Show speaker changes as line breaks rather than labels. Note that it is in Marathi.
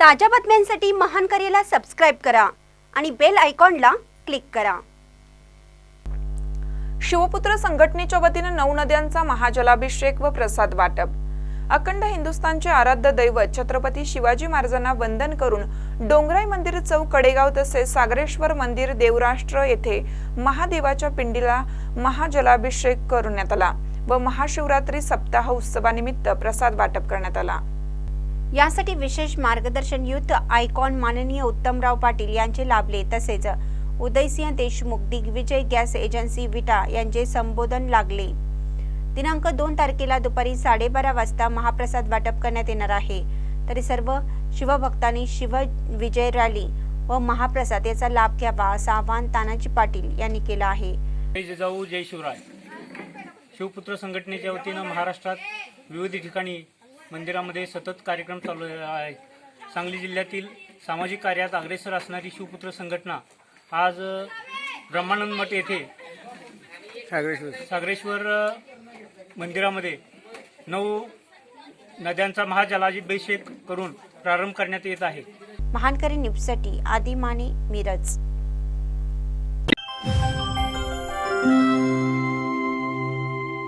ताज्या बातम्यांसाठी महान करेला सबस्क्राईब करा आणि बेल आयकॉनला क्लिक करा.
शिवपुत्र संघटनेच्या वतीनं नऊ नद्यांचा महाजलाभिषेक व प्रसाद वाटप. अखंड हिंदुस्थानचे आराध्य दैवत छत्रपती शिवाजी महाराजांना वंदन करून डोंगराई मंदिर चौक कडेगाव तसेच सागरेश्वर मंदिर देवराष्ट्र येथे महादेवाच्या पिंडीला महाजलाभिषेक करण्यात आला व महाशिवरात्री सप्ताह उत्सवानिमित्त प्रसाद वाटप करण्यात आला.
यासाठी विशेष मार्गदर्शन युद्ध आयकॉन माननीय उत्तमराव पाटील यांचे लाभले. तसेच उदयसिंह देशमुख दिग्विजय गॅस एजन्सी विटा यांचे संबोधन लागले. दिनांक दोन तारखेला दुपारी साडेबारा वाजता महाप्रसाद वाटप करण्यात येणार आहे. तरी सर्व शिवभक्तांनी शिव विजय रॅली व महाप्रसाद याचा लाभ घ्यावा असं आवाहन तानाजी पाटील यांनी केलं आहे.
जय जिजाऊ जय शिवराय. शिवपुत्र संघटनेच्या वतीनं महाराष्ट्रात विविध ठिकाणी मंदिरामध्ये सतत कार्यक्रम चालू आहे. सांगली जिल्ह्यातील सामाजिक कार्यात अग्रेसर असणारी शिवपुत्र संघटना आज ब्रह्मानंद मठ येथे सागरेश्वर. अ, मंदिरामध्ये नऊ नद्यांचा महाजलाभिषेक करून प्रारंभ करण्यात येत आहे.
महानकरी न्यूजसाठी आदी माने मिरज.